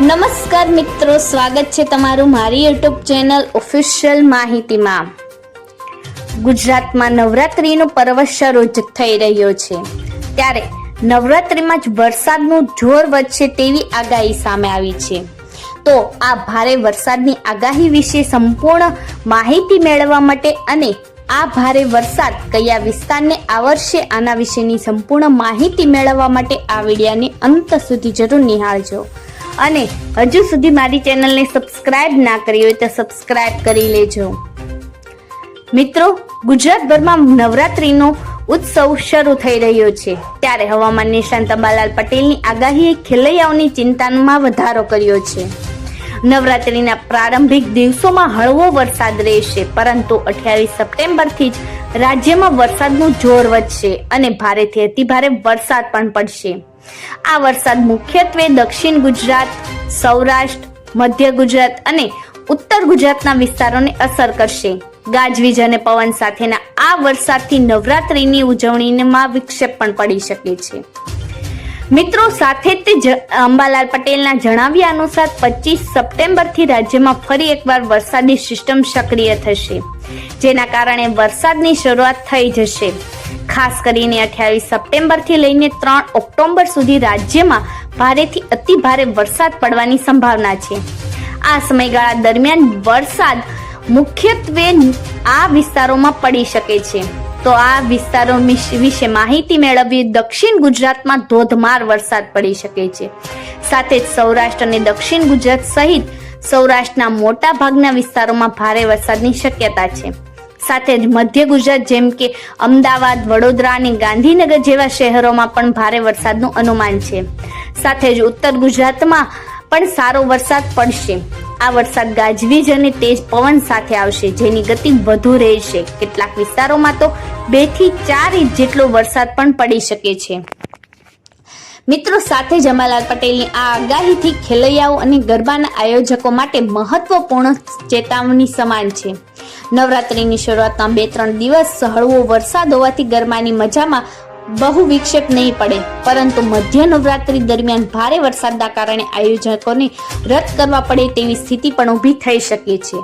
નમસ્કાર મિત્રો, સ્વાગત છે તમારું મારી યુટ્યુબ ચેનલ ઓફિશિયલ માહિતીમાં. ગુજરાતમાં નવરાત્રિનો પર્વ શરૂ થઈ રહ્યો છે. ત્યારે નવરાત્રિમાં જ વરસાદનું જોર વધશે તેવી આગાહી સામે આવી છે. તો આ ભારે વરસાદની આગાહી વિશે સંપૂર્ણ માહિતી મેળવવા માટે અને આ ભારે વરસાદ કયા વિસ્તારને આવરશે આના વિશેની સંપૂર્ણ માહિતી મેળવવા માટે આ વિડીયોને અંત સુધી જરૂર નિહાળજો. અને હજુ સુધી મારી ચેનલને સબસ્ક્રાઇબ ના કરી હોય તો સબસ્ક્રાઇબ કરી લેજો. મિત્રો, ગુજરાતભરમાં નવરાત્રિનો ઉત્સવ શરૂ થઈ રહ્યો છે. ત્યારે હવામાન નિષ્ણાંત અંબાલાલ પટેલની આગાહીએ ખેલૈયાઓની ચિંતામાં વધારો કર્યો છે. નવરાત્રિના પ્રારંભિક દિવસોમાં હળવો વરસાદ રહેશે, પરંતુ અઠ્યાવીસ સપ્ટેમ્બરથી જ રાજ્યમાં વરસાદનું જોર વધશે અને ભારેથી અતિભારે વરસાદ પણ પડશે. આ વરસાદ મુખ્યત્વે દક્ષિણ ગુજરાત, સૌરાષ્ટ્ર, મધ્ય ગુજરાત અને ઉત્તર ગુજરાતના વિસ્તારોને અસર કરશે. ગાજવીજ અને પવન સાથેના આ વરસાદથી નવરાત્રીની ઉજવણીમાં વિક્ષેપ પણ પડી શકે છે. મિત્રો, સાથે જ અંબાલાલ પટેલના જણાવ્યા અનુસાર પચીસ સપ્ટેમ્બરથી રાજ્યમાં ફરી એકવાર વરસાદી સિસ્ટમ સક્રિય થશે, જેના કારણે વરસાદની શરૂઆત થઈ જશે. ખાસ કરીને અઠ્યાવીસ સપ્ટેમ્બરથી લઈને ત્રણ ઓક્ટોબર સુધી રાજ્યમાં ભારેથી અતિ ભારે વરસાદ પડવાની સંભાવના છે. આ સમયગાળા દરમિયાન વરસાદ મુખ્યત્વે આ વિસ્તારોમાં પડી શકે છે. તો આ વિસ્તારો વિશે માહિતી મેળવવી દક્ષિણ ગુજરાતમાં ધોધમાર વરસાદ પડી શકે છે. સાથે જ સૌરાષ્ટ્ર અને દક્ષિણ ગુજરાત સહિત સૌરાષ્ટ્રના મોટા ભાગના વિસ્તારોમાં ભારે વરસાદની શક્યતા છે. સાથે જ મધ્ય ગુજરાત જેમ કે અમદાવાદ, વડોદરા અને ગાંધીનગર જેવા શહેરોમાં પણ ભારે વરસાદનું અનુમાન છે. સાથે જ ઉત્તર ગુજરાતમાં પણ સારો વરસાદ પડશે. આ વરસાદ ગાજવીજ અને તેજ પવન સાથે આવશે, જેની ગતિ વધુ રહેશે. કેટલાક વિસ્તારોમાં તો બેથી ચાર ઇંચ જેટલો વરસાદ પણ પડી શકે છે. મિત્રો, સાથે જમાલાલ પટેલની આ આગાહીથી ખેલૈયાઓ અને ગરબાના આયોજકો માટે મહત્વપૂર્ણ ચેતવણી સમાન છે. નવરાત્રિની શરૂઆતના બે ત્રણ દિવસ સહળવો વરસાદ હોવાથી ગરબાની મજામાં બહુ વિક્ષેપ નહીં પડે. પરંતુ મધ્ય નવરાત્રી દરમિયાન ભારે વરસાદના કારણે આયોજકોને રદ કરવા પડે તેવી સ્થિતિ પણ ઊભી થઈ શકે છે.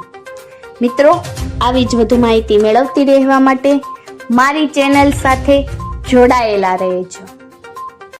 મિત્રો, આવી જ વધુ માહિતી મેળવતી રહેવા માટે મારી ચેનલ સાથે જોડાયેલા રહેજો.